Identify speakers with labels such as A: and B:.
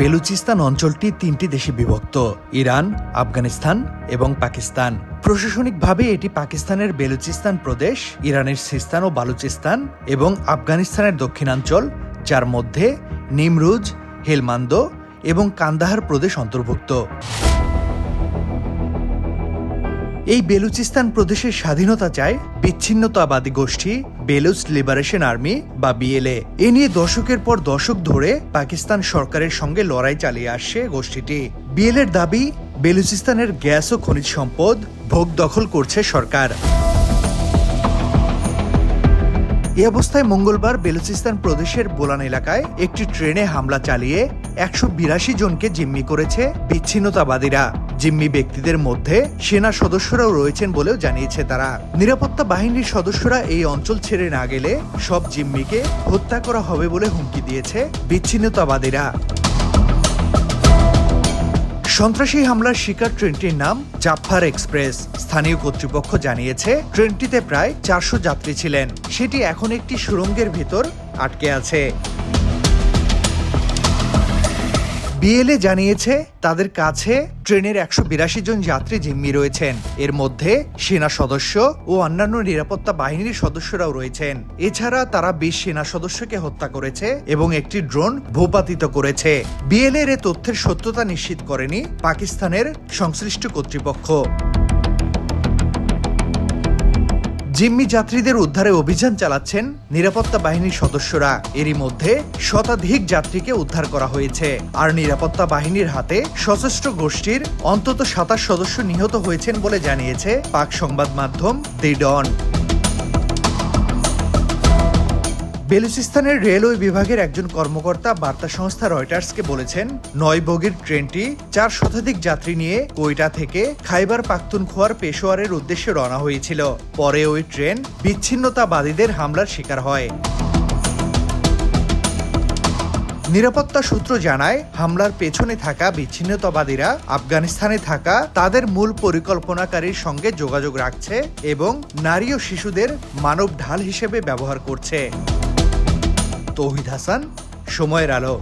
A: বেলুচিস্তান অঞ্চলটি তিনটি দেশে বিভক্ত, ইরান, আফগানিস্তান এবং পাকিস্তান। প্রশাসনিকভাবে এটি পাকিস্তানের বেলুচিস্তান প্রদেশ, ইরানের সিস্তান ও বালুচিস্তান এবং আফগানিস্তানের দক্ষিণাঞ্চল, যার মধ্যে নিমরুজ, হেলমান্দ এবং কান্দাহার প্রদেশ অন্তর্ভুক্ত। এই বেলুচিস্তান প্রদেশের স্বাধীনতা চায় বিচ্ছিন্নতাবাদী গোষ্ঠী, বেলুচ লিবারেশন আর্মি বা বিএলএ। এ নিয়ে দশকের পর দশক ধরে পাকিস্তান সরকারের সঙ্গে লড়াই চালিয়ে আসছে গোষ্ঠীটি। বিএলএর দাবি, বেলুচিস্তানের গ্যাস ও খনিজ সম্পদ ভোগ দখল করছে সরকার। এ অবস্থায় মঙ্গলবার বেলুচিস্তান প্রদেশের বোলান এলাকায় একটি ট্রেনে হামলা চালিয়ে একশো বিরাশি জনকে জিম্মি করেছে বিচ্ছিন্নতাবাদীরা। জিম্মি ব্যক্তিদের মধ্যে সেনা সদস্যরাও রয়েছেন বলেও জানিয়েছে তারা। নিরাপত্তা বাহিনীর সদস্যরা এই অঞ্চল ছেড়ে না গেলে সব জিম্মিকে হত্যা করা হবে বলে হুমকি দিয়েছে বিচ্ছিন্নতাবাদীরা। সন্ত্রাসী হামলার শিকার ট্রেনটির নাম জাফার এক্সপ্রেস। স্থানীয় কর্তৃপক্ষ জানিয়েছে, ট্রেনটিতে প্রায় চারশো যাত্রী ছিলেন। সেটি এখন একটি সুড়ঙ্গের ভিতর আটকে আছে। বিএলএ জানিয়েছে তাদের কাছে ট্রেনের একশো বিরাশি জন যাত্রী জিম্মি রয়েছেন। এর মধ্যে সেনা সদস্য ও অন্যান্য নিরাপত্তা বাহিনীর সদস্যরাও রয়েছেন। এছাড়া তারা বিশ সেনা সদস্যকে হত্যা করেছে এবং একটি ড্রোন ভূপাতিত করেছে। বিএলএ এর এ তথ্যের সত্যতা নিশ্চিত করেনি পাকিস্তানের সংশ্লিষ্ট কর্তৃপক্ষ। জিম্মি যাত্রীদের উদ্ধারে অভিযান চালাচ্ছেন নিরাপত্তা বাহিনীর সদস্যরা। এরই মধ্যে শতাধিক যাত্রীকে উদ্ধার করা হয়েছে। আর নিরাপত্তা বাহিনীর হাতে সশস্ত্র গোষ্ঠীর অন্তত সাতাশ সদস্য নিহত হয়েছেন বলে জানিয়েছে পাক সংবাদ মাধ্যম দি ডন। বেলুচিস্তানের রেলওয়ে বিভাগের একজন কর্মকর্তা বার্তা সংস্থা রয়টার্সকে বলেছেন নয় বগির ট্রেনটি চার শতাধিক যাত্রী নিয়ে কোয়েটা থেকে খাইবার পাখতুনখোয়ার পেশোয়ারের উদ্দেশ্যে রওনা হয়েছিল। পরে ওই ট্রেন বিচ্ছিন্নতাবাদীদের হামলার শিকার হয়। নিরাপত্তা সূত্র জানায়, হামলার পেছনে থাকা বিচ্ছিন্নতাবাদীরা আফগানিস্তানে থাকা তাদের মূল পরিকল্পনাকারীর সঙ্গে যোগাযোগ রাখছে এবং নারী ও শিশুদের মানব ঢাল হিসেবে ব্যবহার করছে। তৌহিদ হাসান সময়ের আলো।